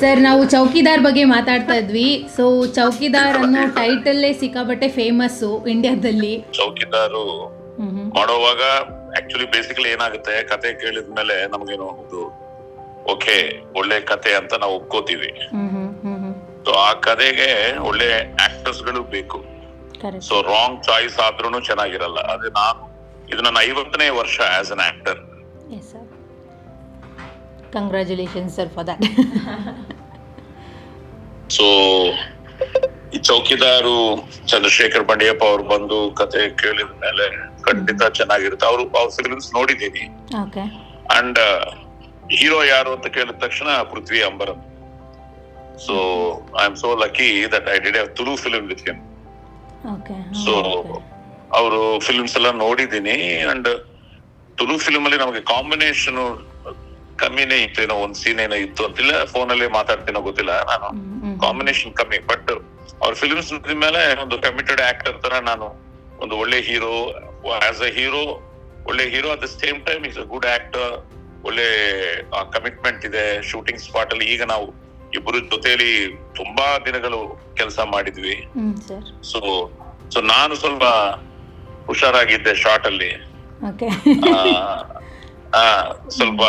Sir ನಾವು ಚೌಕಿದಾರ್ ಬಗ್ಗೆ ಮಾತಾಡ್ತಾ ಇದ್ವಿ. ಸೊ ಚೌಕಿದಾರ್ ಅನ್ನೋ ಟೈಟಲ್ಲೇ ಸಿಕ್ಕಾಪಟ್ಟೆ ಫೇಮಸ್ ಇಂಡಿಯಾದಲ್ಲಿ. ಚೌಕಿದಾರು ಮಾಡೋವಾಗ ಆಕ್ಚುಲಿ ಬೇಸಿಕಲಿ ಏನಾಗುತ್ತೆ? ಕತೆ ಕೇಳಿದ್ಮೇಲೆ ನಮಗೇನು ಒಂದು ಓಕೆ ಒಳ್ಳೆ ಕತೆ ಅಂತ ನಾವು ಒಪ್ಕೋತೀವಿ. ಸೊ ಆ ಕತೆಗೆ ಒಳ್ಳೆ ಆಕ್ಟರ್ಸ್ಗಳು ಬೇಕು. ಸೊ ರಾಂಗ್ ಚಾಯ್ಸ್ ಆದ್ರೂ ಚೆನ್ನಾಗಿರಲ್ಲ. ಅದೇ ನಾನು ಇದು ನನ್ನ ಐವತ್ತನೇ ವರ್ಷ as an actor congratulation sir for that so ಈ ಚೌಕಿದಾರು ಚಂದ್ರಶೇಖರ್ ಬಂಡಿಯಪ್ಪ ಅವ್ರು ಬಂದು ಕತೆ ಕೇಳಿದ ಮೇಲೆ ಖಂಡಿತ ಚೆನ್ನಾಗಿರುತ್ತೆ. ಅವರು ಅವ್ರ ಫಿಲ್ಮ್ಸ್ ನೋಡಿದ್ದೀನಿ. ಓಕೆ. ಅಂಡ್ ಹೀರೋ ಯಾರು ಅಂತ ಕೇಳಿದ ತಕ್ಷಣ Prithvi ಅಂಬರನ್ so I am so lucky that I did Tulu film with him okay so ಅವರು ಫಿಲ್ಮ್ಸ್ ಎಲ್ಲ ನೋಡಿದೀನಿ ಅಂಡ್ ತುಳು ಫಿಲ್ಮ್ ಅಲ್ಲಿ ನಮಗೆ ಕಾಂಬಿನೇಷನ್ ಕಮ್ಮಿನೇ ಇತ್ತೇನೋ ಒಂದ್ ಸೀನ್ ಏನೋ ಇತ್ತು ಅಂತಿಲ್ಲ. ಫೋನ್ ಅಲ್ಲಿ ಮಾತಾಡ್ತೀನೋ ಗೊತ್ತಿಲ್ಲ ನಾನು. ಕಾಂಬಿನೇಷನ್ ಕಮ್ಮಿ ಬಟ್ ಅವ್ರ ಫಿಲ್ಮ್ಸ್ ಮೇಲೆ ಒಂದು ಕಮಿಟೆಡ್ ಆಕ್ಟರ್ ತರ ನಾನು ಒಂದು ಒಳ್ಳೆ ಹೀರೋ ಆಸ್ ಅ ಹೀರೋ ಒಳ್ಳೆ hero at the same time is a good actor ಒಳ್ಳೆ ಕಮಿಟ್ಮೆಂಟ್ ಇದೆ ಶೂಟಿಂಗ್ ಸ್ಪಾಟ್ ಅಲ್ಲಿ ಈಗ ನಾವು ಇಬ್ರು ಜೊತೆಯಲ್ಲಿ ತುಂಬಾ ದಿನಗಳು ಕೆಲಸ ಮಾಡಿದ್ವಿ. ಸೊ ಸೊ ನಾನು ಸ್ವಲ್ಪ ಹುಷಾರಾಗಿದ್ದೆ ಶಾರ್ಟ್ ಅಲ್ಲಿ. ಸ್ವಲ್ಪ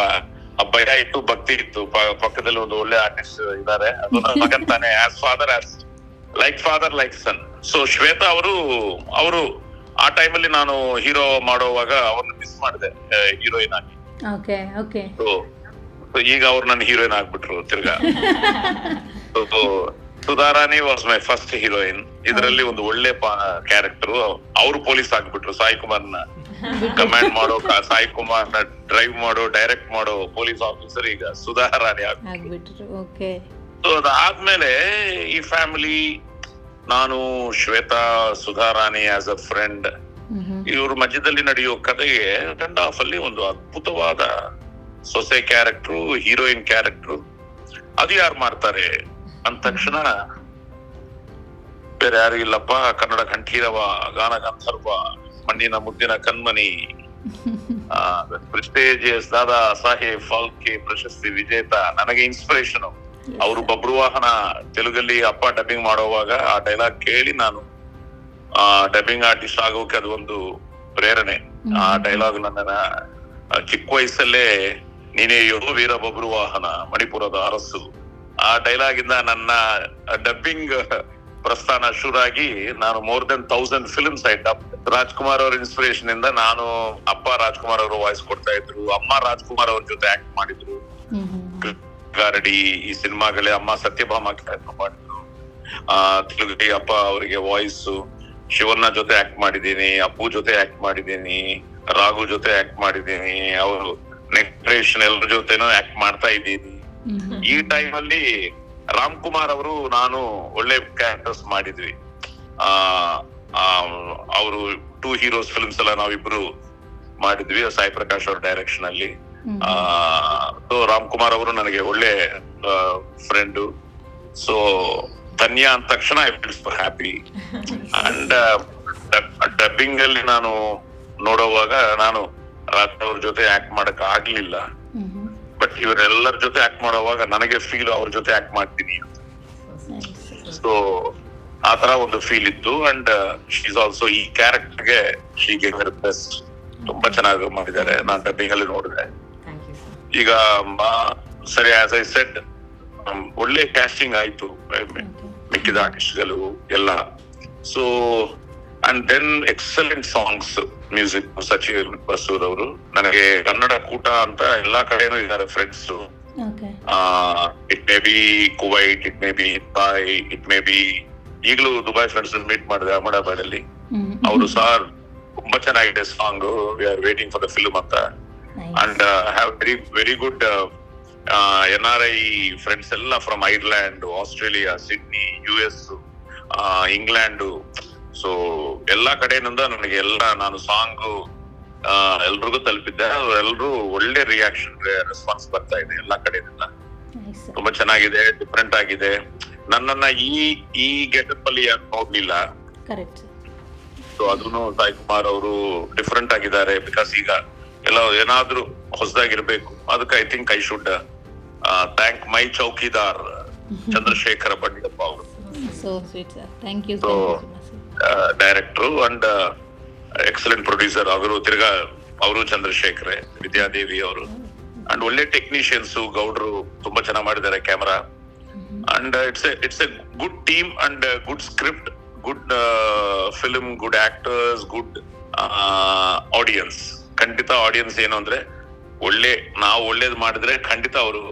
ಆ ಭಯ ಇತ್ತು ಭಕ್ತಿ ಇತ್ತು. ಪಕ್ಕದಲ್ಲಿ ಒಂದು ಒಳ್ಳೆ ಆರ್ಟಿಸ್ಟ್ ಇದ್ದಾರೆ ಅದು ಮಗನ್ ತಾನೆ. As father as like father like son so Shweta ಅವರು ಅವರು ಆ ಟೈಮಲ್ಲಿ ನಾನು ಹೀರೋ ಮಾಡೋವಾಗ ಅವ್ರನ್ನ ಮಿಸ್ ಮಾಡಿದೆ ಹೀರೋಯಿನ್ ಆಗಿ. ಸೊ ಈಗ ಅವ್ರು ನನ್ನ ಹೀರೋಯಿನ್ ಆಗ್ಬಿಟ್ರು ತಿರ್ಗಾ. So Sudharani was my first heroine ಇದರಲ್ಲಿ ಒಂದು ಒಳ್ಳೆ ಕ್ಯಾರೆಕ್ಟರ್ ಅವರು ಪೊಲೀಸ್ ಆಗ್ಬಿಟ್ರು ಸಾಯಿ ಕುಮಾರ್ನ ಕಮಾಂಡ್ ಮಾಡೋ ಸಾಯಿ ಕುಮಾರ್ ಡ್ರೈವ್ ಮಾಡೋ ಡೈರೆಕ್ಟ್ ಮಾಡೋ ಪೊಲೀಸ್ ಆಫೀಸರ್ ಈಗ ಸುಧಾರಾಣಿ ಓಕೆ ಸೊ ಅದಾದ್ಮೇಲೆ ಈ ಫ್ಯಾಮಿಲಿ ನಾನು Shweta Sudharani as a friend ಇವ್ರ ಮಧ್ಯದಲ್ಲಿ ನಡೆಯೋ ಕಥೆಗೆ ಟೆಂಡ್ ಆಫ್ ಅಲ್ಲಿ ಒಂದು ಅದ್ಭುತವಾದ ಸೊಸೆ ಕ್ಯಾರೆಕ್ಟರ್ ಹೀರೋಯಿನ್ ಕ್ಯಾರೆಕ್ಟರ್ ಅದು ಯಾರು ಮಾಡ್ತಾರೆ ಅಂದ ತಕ್ಷಣ ಬೇರೆ ಯಾರು ಇಲ್ಲಪ್ಪ ಕನ್ನಡ ಕಂಠೀರವ ಗಾನ ಗಂಧರ್ವ ಮಣ್ಣಿನ ಮುದ್ದಿನ ಕಣ್ಮನಿ ಪ್ರೆಸ್ಟೇಜಿಯಸ್ ದಾದಾ ಸಾಹೇಬ್ ಫಾಲ್ಕೆ ಪ್ರಶಸ್ತಿ ವಿಜೇತ ನನಗೆ ಇನ್ಸ್ಪಿರೇಷನ್ ಅವರು ಬಬ್ರುವಾಹನ ತೆಲುಗಲ್ಲಿ ಅಪ್ಪ ಡಬ್ಬಿಂಗ್ ಮಾಡುವಾಗ ಆ ಡೈಲಾಗ್ ಕೇಳಿ ನಾನು ಆ ಡಬ್ಬಿಂಗ್ ಆರ್ಟಿಸ್ಟ್ ಆಗೋಕೆ ಅದು ಒಂದು ಪ್ರೇರಣೆ. ಆ ಡೈಲಾಗ್ ನನ್ನ ಚಿಕ್ಕ ವಯಸ್ಸಲ್ಲೇ ನೀನೇ ಯೋ ವೀರ ಬಬ್ರುವಾಹನ ಮಣಿಪುರದ ಅರಸು. ಆ ಡೈಲಾಗ್ ಇಂದ ನನ್ನ ಡಬ್ಬಿಂಗ್ ಪ್ರಸ್ಥಾನ ಶುರುವಾಗಿ ನಾನು more than thousand films I dub Rajkumar ಅವ್ರ ಇನ್ಸ್ಪಿರೇಷನ್ ಇಂದ ನಾನು ಅಪ್ಪ ರಾಜ್ಕುಮಾರ್ ಅವರು ವಾಯ್ಸ್ ಕೊಡ್ತಾ ಇದ್ರು, ಅಮ್ಮ ರಾಜ್ಕುಮಾರ್ ಅವ್ರ ಜೊತೆ ಆಕ್ಟ್ ಮಾಡಿದ್ರು. ಗಾರಡಿ ಈ ಸಿನಿಮಾಗಳೇ ಅಮ್ಮ ಸತ್ಯಭಾಮ ಮಾಡಿದ್ರು. ಆ, ತೆಲುಗಿ ಅಪ್ಪ ಅವರಿಗೆ ವಾಯ್ಸ್ ಶಿವಣ್ಣ ಜೊತೆ ಆಕ್ಟ್ ಮಾಡಿದ್ದೀನಿ, ಅಪ್ಪು ಜೊತೆ ಆಕ್ಟ್ ಮಾಡಿದ್ದೀನಿ, ರಾಘು ಜೊತೆ ಆಕ್ಟ್ ಮಾಡಿದ್ದೀನಿ, ಅವರು ನೆಕ್ಸ್ಟ್ರೇಷನ್ ಎಲ್ಲರ ಜೊತೆನೂ ಆಕ್ಟ್ ಮಾಡ್ತಾ ಇದ್ದೀನಿ. ಈ ಟೈಮ್ ಅಲ್ಲಿ ರಾಮ್ ಕುಮಾರ್ ಅವರು ನಾನು ಒಳ್ಳೆ ಕ್ಯಾರೆಕ್ಟರ್ಸ್ ಮಾಡಿದ್ವಿ. ಆ ಅವರು ಟೂ ಹೀರೋಸ್ ಫಿಲ್ಮ್ಸ್ ಎಲ್ಲ ನಾವಿಬ್ರು ಮಾಡಿದ್ವಿ ಸಾಯಿ ಪ್ರಕಾಶ್ ಅವ್ರ ಡೈರೆಕ್ಷನ್ ಅಲ್ಲಿ. ಆ ಸೊ ರಾಮ್ ಕುಮಾರ್ ಅವರು ನನಗೆ ಒಳ್ಳೆ ಫ್ರೆಂಡು ಸೊ ಧನ್ಯ ಅಂದ ತಕ್ಷಣ I feel so happy and dubbing ಅಲ್ಲಿ ನಾನು ನೋಡುವಾಗ ನಾನು ರಾಜ್ ಅವ್ರ ಜೊತೆ ಆಕ್ಟ್ ಮಾಡಕ್ ಆಗ್ಲಿಲ್ಲ. ಬಟ್ ಇವರೆಲ್ಲರ ಜೊತೆ ಆಕ್ಟ್ ಮಾಡುವಾಗ ನನಗೆ ಫೀಲ್ ಅವ್ರ ಜೊತೆ ಆಕ್ಟ್ ಮಾಡ್ತೀನಿ ಸೊ ಆ ತರ ಒಂದು ಫೀಲ್ ಇತ್ತು. ಅಂಡ್ ಶೀಸ್ ಆಲ್ಸೋ ಈ ಕ್ಯಾರೆಕ್ಟರ್ಗೆ ಶ್ರೀ ಗೆಟ್ ಬೆಸ್ಟ್ ತುಂಬಾ ಚೆನ್ನಾಗಿ ಮಾಡಿದ್ದಾರೆ. ನಾನ್ ಡಬ್ಬಿಂಗ್ ಅಲ್ಲಿ ನೋಡಿದೆ ಈಗ ಸರಿ ಆಸ್ ಐ ಸೆಟ್ ಒಳ್ಳೆ ಕ್ಯಾಸ್ಟಿಂಗ್ ಆಯ್ತು. ಮಿಕ್ಕಿದ ಆರ್ಟಿಸ್ಟ್ಗಳು ಎಲ್ಲ. So and then excellent songs music Sachin Basrur ಅವರು ನನಗೆ ಕನ್ನಡ ಕೂಟ ಅಂತ ಎಲ್ಲಾ ಕಡೆನೂ ಇದ್ದಾರೆ friends. It may be Kuwait it may be Thai it may be ಈಗಲೂ ದುಬೈ ಫ್ರೆಂಡ್ಸ್ ಮೀಟ್ ಮಾಡಿದೆ ಅಹಮದಾಬಾದ್ ಅಲ್ಲಿ. ಅವರು ಸಾರ್ ತುಂಬಾ ಚೆನ್ನಾಗಿದೆ song we are waiting for the film ಅಂತ. And have very very good N R I friends ಎಲ್ಲ from Ireland Australia Sydney U S England so ಎಲ್ಲಾ ಕಡೆಯಿಂದ ನನಗೆ ಎಲ್ಲ ನಾನು ಸಾಂಗ್ ಎಲ್ರಿಗೂ ತಲುಪಿದ್ದೆ. ಎಲ್ರು ಒಳ್ಳೆ ರಿಯಾಕ್ಷನ್ ರೆಸ್ಪಾನ್ಸ್ ಬರ್ತಾ ಇದೆ ಎಲ್ಲಾ ಕಡೆಯಿಂದ. ತುಂಬಾ ಚೆನ್ನಾಗಿದೆ ಡಿಫ್ರೆಂಟ್ ಆಗಿದೆ. ನನ್ನನ್ನ ಈ ಈ ಗೆಟಪ್ ಅಲ್ಲಿ ಯಾಕೆ ನೋಡ್ಲಿಲ್ಲ. ಸೊ ಅದನ್ನು ಸಾಯಿ ಕುಮಾರ್ ಅವರು ಡಿಫ್ರೆಂಟ್ ಆಗಿದ್ದಾರೆ ಬಿಕಾಸ್ ಈಗ ಎಲ್ಲ ಏನಾದ್ರೂ ಹೊಸದಾಗಿರ್ಬೇಕು. ಅದಕ್ಕೆ I think I should thank my Chowkidar Chandrashekara Bandiyappa ಅವರು. So director and excellent producer ಅವರು ತಿರ್ಗಾ ಅವರು ಚಂದ್ರಶೇಖರ್ ವಿದ್ಯಾದೇವಿ ಅವರು. ಅಂಡ್ ಒಳ್ಳೆ ಟೆಕ್ನಿಷಿಯನ್ಸ್ ಗೌಡ್ರು ತುಂಬಾ ಚೆನ್ನಾಗಿ ಮಾಡಿದ್ದಾರೆ camera and it's it's a good team and good script good film good actors good audience ಖಂಡಿತ ಆಡಿಯನ್ಸ್ ಏನು ಅಂದ್ರೆ ಒಳ್ಳೆ ನಾವು ಒಳ್ಳೇದು ಮಾಡಿದ್ರೆ ಖಂಡಿತ ಅವರು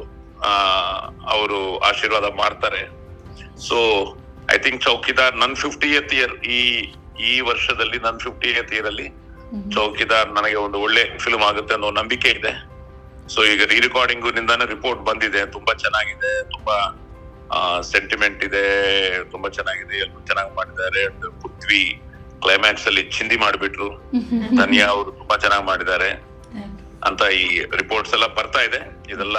ಅವರು ಆಶೀರ್ವಾದ ಮಾಡ್ತಾರೆ. ಸೊ ಐ ಥಿಂಕ್ ಚೌಕಿದಾರ್ ನನ್ ಫಿಫ್ಟಿ ಎತ್ ಇಯರ್ ಈ ಈ ವರ್ಷದಲ್ಲಿ ನನ್ ಫಿಫ್ಟಿಯತ್ ಇಯರ್ ಅಲ್ಲಿ ಚೌಕಿದಾರ್ ನನಗೆ ಒಂದು ಒಳ್ಳೆ ಫಿಲ್ಮ್ ಆಗುತ್ತೆ ಅನ್ನೋ ನಂಬಿಕೆ ಇದೆ. ಸೊ ಈಗ ರೀ ರೆಕಾರ್ಡಿಂಗು ನಿಂದಾನೆ ರಿಪೋರ್ಟ್ ಬಂದಿದೆ. ತುಂಬಾ ಚೆನ್ನಾಗಿದೆ. ತುಂಬಾ ಸೆಂಟಿಮೆಂಟ್ ಇದೆ ತುಂಬಾ ಚೆನ್ನಾಗಿದೆ ಎಲ್ಲರೂ ಚೆನ್ನಾಗಿ ಮಾಡಿದ್ದಾರೆ ಪೃಥ್ವಿ ಕ್ಲೈಮ್ಯಾಕ್ಸ್ ಅಲ್ಲಿ ಚಿಂದಿ ಮಾಡಿಬಿಟ್ರು. ಧನ್ಯಾ ಅವರು ತುಂಬಾ ಚೆನ್ನಾಗಿ ಮಾಡಿದ್ದಾರೆ. ಅಂತ ಈ ರಿಪೋರ್ಟ್ಸ್ ಎಲ್ಲ ಬರ್ತಾ ಇದೆ. ಇದೆಲ್ಲ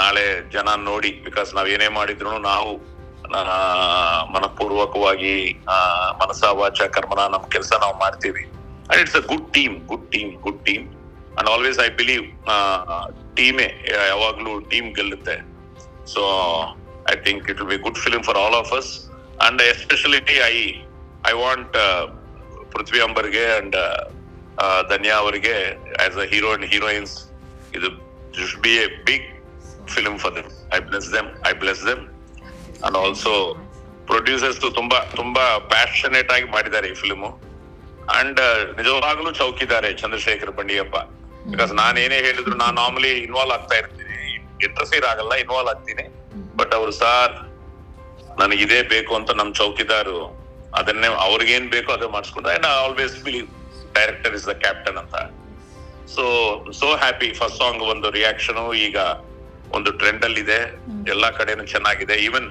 ನಾಳೆ ಜನ ನೋಡಿ ಬಿಕಾಸ್ ನಾವ್ ಏನೇ ಮಾಡಿದ್ರು ನಾವು ಮನಪೂರ್ವಕವಾಗಿ ಮನಸ ವಾಚ ಕರ್ಮನ ನಮ್ ಕೆಲಸ ನಾವು ಮಾಡ್ತೀವಿ. And it's a good team good team good team and always I believe ಟೀಮೇ ಯಾವಾಗ್ಲೂ team ಗೆಲ್ಲುತ್ತೆ. So I think it will be good film for all of us and speciality I I want Prithvi ಅಂಬರ್ಗೆ and Dhanya ಅವರಿಗೆ as a hero and heroines ಇದು should be a big film for them I bless them I bless them and also producers ತುಂಬಾ ತುಂಬಾ passionate ಆಗಿ ಮಾಡಿದ್ದಾರೆ ಈ film and ನಿಜವಾಗ್ಲೂ ಚೌಕಿದ್ದಾರೆ Chandrashekhar Bandiyappa. Because ನಾನು ಏನೇ ಹೇಳಿದ್ರು ನಾನು ನಾರ್ಮಲಿ ಇನ್ವಾಲ್ವ್ ಆಗ್ತಾ ಇರ್ತೀನಿ. ಇಂಟರ್ಫಿಯರ್ ಆಗಲ್ಲ ಇನ್ವಾಲ್ವ್ ಆಗ್ತೀನಿ. ಬಟ್ ಅವರು ಸಾರ್ ನನಗೆ ಇದೇ ಬೇಕು ಅಂತ ನಮ್ ಚೌಕಿದಾರು. ಅದನ್ನೇ ಅವ್ರಿಗೇನ್ ಬೇಕೋ ಅದೇ ಮಾಡಿಸ್ಕೊಂಡು and always believe director is the captain ಅಂತ. So so happy first song ಒಂದು ರಿಯಾಕ್ಷನ್ ಈಗ ಒಂದು ಟ್ರೆಂಡ್ ಅಲ್ಲಿ ಇದೆ ಎಲ್ಲಾ ಕಡೆನೂ ಚೆನ್ನಾಗಿದೆ. ಈವನ್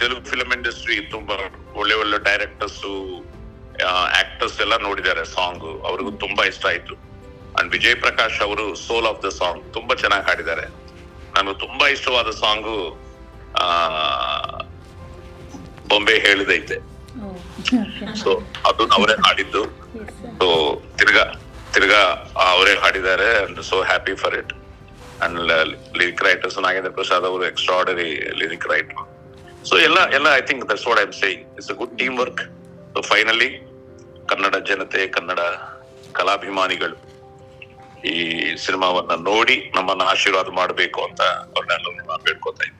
ತೆಲುಗು ಫಿಲಂ ಇಂಡಸ್ಟ್ರಿ ತುಂಬಾ ಒಳ್ಳೆ ಒಳ್ಳೆ ಡೈರೆಕ್ಟರ್ಸ್ ಆಕ್ಟರ್ಸ್ ಎಲ್ಲ ನೋಡಿದ್ದಾರೆ ಸಾಂಗ್ ಅವ್ರಿಗೂ ತುಂಬಾ ಇಷ್ಟ ಆಯ್ತು. ಅಂಡ್ ವಿಜಯ್ ಪ್ರಕಾಶ್ ಅವರು ಸೋಲ್ ಆಫ್ ದ ಸಾಂಗ್ ತುಂಬಾ ಚೆನ್ನಾಗಿ ಹಾಡಿದ್ದಾರೆ. ನನಗೆ ತುಂಬಾ ಇಷ್ಟವಾದ ಸಾಂಗು ಬೊಂಬೆ ಹೇಳಿದೈತೆ ಸೊ ಅದು ಅವರೇ ಹಾಡಿದ್ದು. ಸೊ ತಿರ್ಗಾ ತಿರ್ಗಾ ಅವರೇ ಹಾಡಿದ್ದಾರೆ. And so happy for it and lyric writers Nagendra Prasad ಅವರು ಎಕ್ಸ್ಟ್ರಾಡರಿ ಲಿರಿಕ್ ರೈಟರ್ ಸೊ ಎಲ್ಲ ಎಲ್ಲ I think that's what I'm saying it's a good team work so finally Kannada ಜನತೆ ಕನ್ನಡ ಕಲಾಭಿಮಾನಿಗಳು ಈ ಸಿನಿಮಾವನ್ನ ನೋಡಿ ನಮ್ಮನ್ನ ಆಶೀರ್ವಾದ ಮಾಡಬೇಕು ಅಂತ ಅವ್ರನ್ನೆಲ್ಲ ಬೇಡ್ಕೋತಾ ಇದ್ದೀನಿ.